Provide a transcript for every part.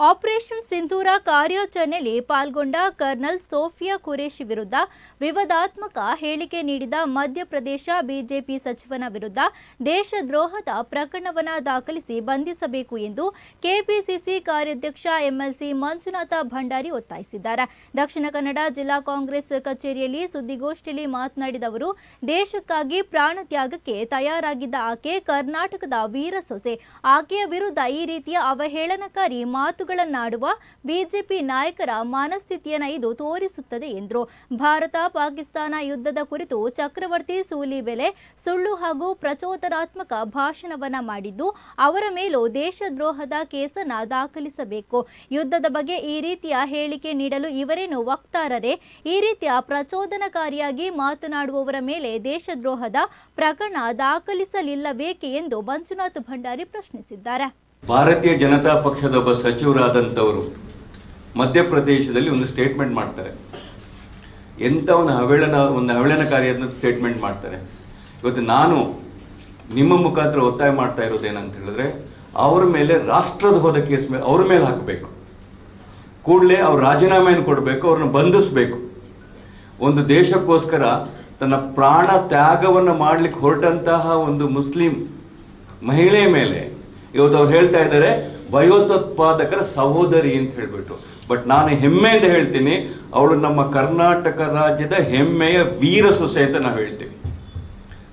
Operation ಸಿಂಧೂರ ಕಾರ್ಯಾಚರಣೆಯಲ್ಲಿ ಪಾಲ್ಗೊಂಡ kernel Sophia Qureshi ವಿರುದ್ಧ ವಿವಾದಾತ್ಮಕ ಹೇಳಿಕೆ ನೀಡಿದ ಮಧ್ಯಪ್ರದೇಶ ಬಿಜೆಪಿ ಸಚಿವನ ವಿರುದ್ಧ ದೇಶದ್ರೋಹದ ಪ್ರಕರಣವನ್ನು ದಾಖಲಿಸಿ ಬಂಧಿಸಬೇಕು ಎಂದು ಕೆಪಿಸಿಸಿ ಕಾರ್ಯಾಧ್ಯಕ್ಷ ಎಂಎಲ್ಸಿ ಮಂಜುನಾಥ ಭಂಡಾರಿ ಒತ್ತಾಯಿಸಿದ್ದಾರೆ. ದಕ್ಷಿಣ ಕನ್ನಡ ಜಿಲ್ಲಾ ಕಾಂಗ್ರೆಸ್ ಕಚೇರಿಯಲ್ಲಿ ಸುದ್ದಿಗೋಷ್ಠಿಯಲ್ಲಿ ಮಾತನಾಡಿದ ಅವರು, ದೇಶಕ್ಕಾಗಿ ಪ್ರಾಣ ತ್ಯಾಗಕ್ಕೆ ತಯಾರಾಗಿದ್ದ ಆಕೆ ಕರ್ನಾಟಕದ ವೀರ ಸೊಸೆ ಆಕೆಯ ವಿರುದ್ಧ ಈ ರೀತಿಯ ಅವಹೇಳನಕಾರಿ ಮಾತುಗಳನ್ನಾಡುವ ಬಿಜೆಪಿ ನಾಯಕರ ಮನಸ್ಥಿತಿಯನ್ನು ಇದು ತೋರಿಸುತ್ತದೆ ಎಂದರು. ಭಾರತ ಪಾಕಿಸ್ತಾನ ಯುದ್ಧದ ಕುರಿತು ಚಕ್ರವರ್ತಿ ಸೂಲಿಬೆಲೆ ಸುಳ್ಳು ಹಾಗೂ ಪ್ರಚೋದನಾತ್ಮಕ ಭಾಷಣವನ್ನ ಮಾಡಿದ್ದು, ಅವರ ಮೇಲೂ ದೇಶದ್ರೋಹದ ಕೇಸನ್ನ ದಾಖಲಿಸಬೇಕು. ಯುದ್ಧದ ಬಗ್ಗೆ ಈ ರೀತಿಯ ಹೇಳಿಕೆ ನೀಡಲು ಇವರೇನು ವಕ್ತಾರರೇ? ಈ ರೀತಿಯ ಪ್ರಚೋದನಕಾರಿಯಾಗಿ ಮಾತನಾಡುವವರ ಮೇಲೆ ದೇಶದ್ರೋಹದ ಪ್ರಕರಣ ದಾಖಲಿಸಲಿಲ್ಲಬೇಕೆ ಎಂದು ಮಂಜುನಾಥ್ ಭಂಡಾರಿ ಪ್ರಶ್ನಿಸಿದ್ದಾರೆ. ಭಾರತೀಯ ಜನತಾ ಪಕ್ಷದ ಒಬ್ಬ ಸಚಿವರಾದಂಥವರು ಮಧ್ಯಪ್ರದೇಶದಲ್ಲಿ ಒಂದು ಸ್ಟೇಟ್ಮೆಂಟ್ ಮಾಡ್ತಾರೆ. ಎಂಥ ಒಂದು ಹವೇಳನ ಒಂದು ಹವೇಳನಕಾರಿಯಾದ ಸ್ಟೇಟ್ಮೆಂಟ್ ಮಾಡ್ತಾರೆ. ಇವತ್ತು ನಾನು ನಿಮ್ಮ ಮುಖಾಂತರ ಒತ್ತಾಯ ಮಾಡ್ತಾ ಇರೋದೇನಂತ ಹೇಳಿದ್ರೆ, ಅವ್ರ ಮೇಲೆ ರಾಷ್ಟ್ರದ್ರೋಹದ ಕೇಸ್ ಮೇಲೆ ಅವ್ರ ಮೇಲೆ ಹಾಕಬೇಕು. ಕೂಡಲೇ ಅವ್ರು ರಾಜೀನಾಮೆಯನ್ನು ಕೊಡಬೇಕು, ಅವ್ರನ್ನ ಬಂಧಿಸಬೇಕು. ಒಂದು ದೇಶಕ್ಕೋಸ್ಕರ ತನ್ನ ಪ್ರಾಣ ತ್ಯಾಗವನ್ನು ಮಾಡ್ಲಿಕ್ಕೆ ಹೊರಟಂತಹ ಒಂದು ಮುಸ್ಲಿಂ ಮಹಿಳೆಯ ಮೇಲೆ ಇವತ್ತು ಅವ್ರು ಹೇಳ್ತಾ ಇದ್ದಾರೆ, ಭಯೋತ್ಪಾದಕರ ಸಹೋದರಿ ಅಂತ ಹೇಳ್ಬಿಟ್ಟು. ಬಟ್ ನಾನು ಹೆಮ್ಮೆಯಿಂದ ಹೇಳ್ತೀನಿ, ಅವಳು ನಮ್ಮ ಕರ್ನಾಟಕ ರಾಜ್ಯದ ಹೆಮ್ಮೆಯ ವೀರ ಸೊಸೆ ಅಂತ ನಾವು ಹೇಳ್ತೀವಿ.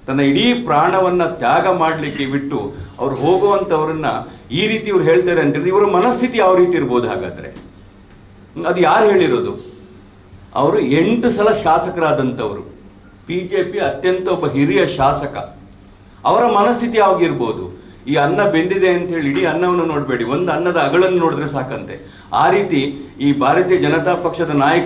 ತನ್ನ ಇಡೀ ಪ್ರಾಣವನ್ನ ತ್ಯಾಗ ಮಾಡಲಿಕ್ಕೆ ಬಿಟ್ಟು ಅವ್ರು ಹೋಗುವಂಥವ್ರನ್ನ ಈ ರೀತಿ ಇವ್ರು ಹೇಳ್ತಾರೆ ಅಂತ ಹೇಳಿದ್ರೆ ಇವರ ಮನಸ್ಥಿತಿ ಯಾವ ರೀತಿ ಇರ್ಬೋದು ಹಾಗಾದ್ರೆ? ಅದು ಯಾರು ಹೇಳಿರೋದು? ಅವರು ಎಂಟು ಸಲ ಶಾಸಕರಾದಂಥವರು. ಬಿ ಜೆ ಪಿ ಅತ್ಯಂತ ಒಬ್ಬ ಹಿರಿಯ ಶಾಸಕ. ಅವರ ಮನಸ್ಥಿತಿ ಯಾವಾಗಿರ್ಬೋದು? ಈ ಅನ್ನ ಬೆಂದಿದೆ ಅಂತ ಹೇಳಿ ಇಡೀ ಅನ್ನವನ್ನು ನೋಡಬೇಡಿ. ಒಂದು ಅನ್ನದ ಅಗಳನ್ನು ನೋಡಿದ್ರೆ ಸಾಕಂತೆ. ಆ ರೀತಿ ಈ ಭಾರತೀಯ ಜನತಾ ಪಕ್ಷದ ನಾಯಕ